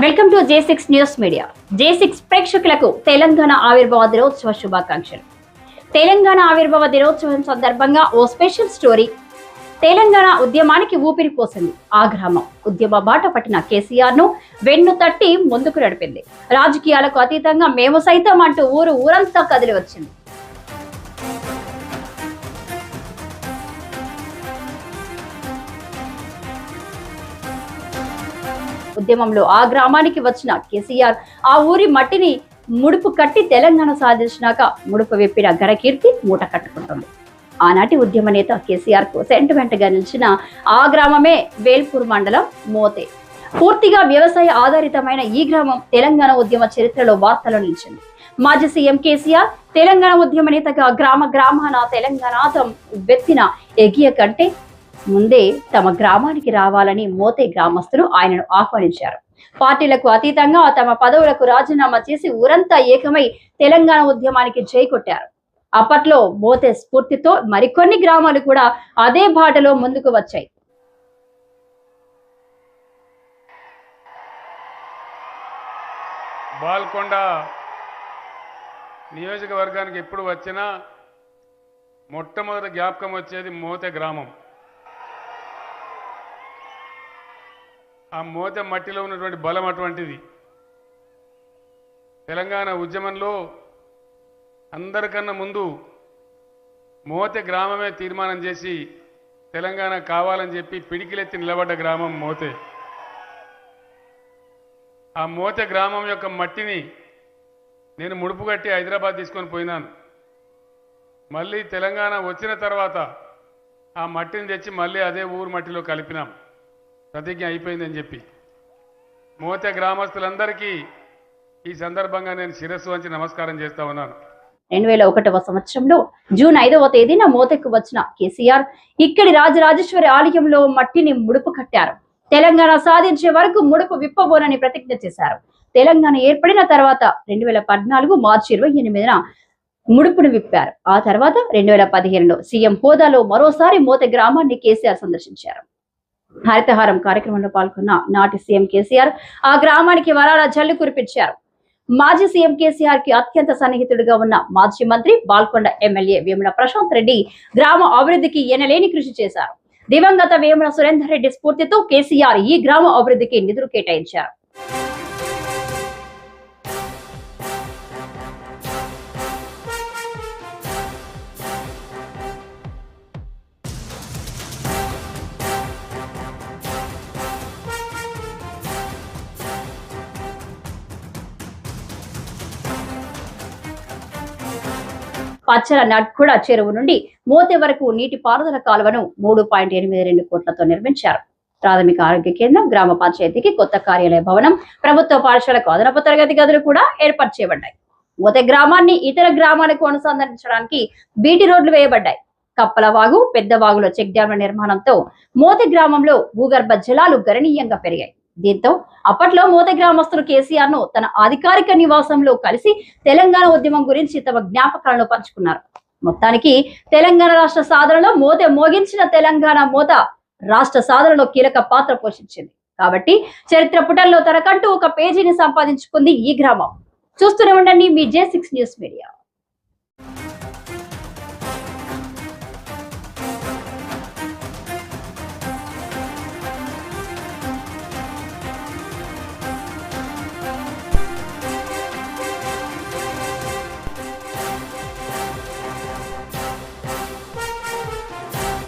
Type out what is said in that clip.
Welcome to J six news media. J six ప్రేక్షకులకు తెలంగాణ ఆవిర్భావ దినోత్సవ శుభాకాంక్షలు. తెలంగాణ ఆవిర్భావ దినోత్సవం సందర్భంగా ఓ స్పెషల్ స్టోరీ. తెలంగాణ ఉద్యమానికి ఊపిరి పోసింది ఆ గ్రామం. ఉద్యమ బాట పట్టిన కేసీఆర్ను వెన్ను తట్టి ముందుకు నడిపింది. రాజకీయాలకు అతీతంగా మేము సైతం అంటూ ఊరు ఊరంతా కదిలి వచ్చింది. ఉద్యమంలో ఆ గ్రామానికి వచ్చిన కేసీఆర్ ఆ ఊరి మట్టిని ముడుపు కట్టి తెలంగాణ సాధించినాక ముడుపు విప్పిన ఘనకీర్తి మూట కట్టుకుంటుంది. ఆనాటి ఉద్యమ నేత కేసీఆర్కు సెంటిమెంట్గా నిలిచిన ఆ గ్రామమే వేల్పూర్ మండలం మోతే. పూర్తిగా వ్యవసాయ ఆధారితమైన ఈ గ్రామం తెలంగాణ ఉద్యమ చరిత్రలో వార్తలు నిలిచింది. మాజీ సీఎం కేసీఆర్ తెలంగాణ ఉద్యమ నేతగా గ్రామ గ్రామాన తెలంగాణాతం వెత్తిన ఎగియ కంటే ముందే తమ గ్రామానికి రావాలని మోతే గ్రామస్తులు ఆయనను ఆహ్వానించారు. పార్టీలకు అతీతంగా తమ పదవులకు రాజీనామా చేసి ఊరంతా ఏకమై తెలంగాణ ఉద్యమానికి చేకొట్టారు అప్పట్లో మోతే స్ఫూర్తితో మరికొన్ని గ్రామాలు కూడా అదే బాటలో ముందుకు వచ్చాయి. బాల్కొండ నియోజకవర్గానికి ఎప్పుడు వచ్చినా మొట్టమొదటి జ్ఞాపకం వచ్చేది మోతె గ్రామం. ఆ మోతె మట్టిలో ఉన్నటువంటి బలం అటువంటిది. తెలంగాణ ఉద్యమంలో అందరికన్నా ముందు మోతె గ్రామమే తీర్మానం చేసి తెలంగాణ కావాలని చెప్పి పిడికిలెత్తి నిలబడ్డ గ్రామం మోతే. ఆ మోతె గ్రామం యొక్క మట్టిని నేను ముడుపు కట్టి హైదరాబాద్ తీసుకొని పోయినాను. మళ్ళీ తెలంగాణ వచ్చిన తర్వాత ఆ మట్టిని తెచ్చి మళ్ళీ అదే ఊరు మట్టిలో కలిపినాం. ప్రతిజ్ఞ అయిపోయిందని చెప్పి. మోతె గ్రామస్తులందరికీ ఈ సందర్భంగా నేను శిరస్సు వంచి నమస్కారం చేస్తా ఉన్నాను. రెండు వేల ఒకటవ సంవత్సరంలో జూన్ ఐదవ తేదీన మోతకు వచ్చిన కేసీఆర్ ఇక్కడి రాజరాజేశ్వరి ఆలయంలో మట్టిని ముడుపు కట్టారు. తెలంగాణ సాధించే వరకు ముడుపు విప్పబోనని ప్రతిజ్ఞ చేశారు. తెలంగాణ ఏర్పడిన తర్వాత రెండు వేల పద్నాలుగు మార్చి ఇరవై ఎనిమిదిన ముడుపును విప్పారు. ఆ తర్వాత రెండు వేల పదిహేనులో సీఎం హోదాలో మరోసారి మోత గ్రామాన్ని కేసీఆర్ సందర్శించారు. హరితహారం కార్యక్రమంలో పాల్గొన్న నాటి సీఎం కేసీఆర్ ఆ గ్రామానికి వరాల జల్లు కురిపించారు. మాజీ సీఎం కేసీఆర్కి అత్యంత సన్నిహితుడిగా ఉన్న మాజీ మంత్రి బాల్కొండ ఎమ్మెల్యే వేముల ప్రశాంత్ రెడ్డి గ్రామ అభివృద్ధికి ఎనలేని కృషి చేశారు. దివంగత వేముల సురేందర్ రెడ్డి స్ఫూర్తితో కేసీఆర్ ఈ గ్రామ అభివృద్ధికి నిధులు కేటాయించారు. పచ్చల నడ్కుడ చెరువు నుండి మోతే వరకు నీటి పారుదల కాలువను మూడు పాయింట్ ఎనిమిది రెండు కోట్లతో నిర్మించారు. ప్రాథమిక ఆరోగ్య కేంద్రం గ్రామ పంచాయతీకి కొత్త కార్యాలయ భవనం ప్రభుత్వ పాఠశాలకు అదనపు తరగతి గదులు కూడా ఏర్పాటు చేయబడ్డాయి. మోతే గ్రామాన్ని ఇతర గ్రామాలకు అనుసంధానించడానికి బీటీ రోడ్లు వేయబడ్డాయి. కప్పలవాగు పెద్దవాగులో చెక్ డ్యాంల నిర్మాణంతో మోతే గ్రామంలో భూగర్భ జలాలు గణనీయంగా పెరిగాయి. దీంతో అప్పట్లో మోత గ్రామస్తులు కేసీఆర్ను తన అధికారిక నివాసంలో కలిసి తెలంగాణ ఉద్యమం గురించి తమ జ్ఞాపకాలను పంచుకున్నారు. మొత్తానికి తెలంగాణ రాష్ట్ర సాధనలో మోత మోగించిన తెలంగాణ మోత రాష్ట్ర సాధనలో కీలక పాత్ర పోషించింది. కాబట్టి చరిత్ర పుటల్లో తనకంటూ ఒక పేజీని సంపాదించుకుంది ఈ గ్రామం. చూస్తూనే ఉండండి మీ జే సిక్స్ న్యూస్ మీడియా.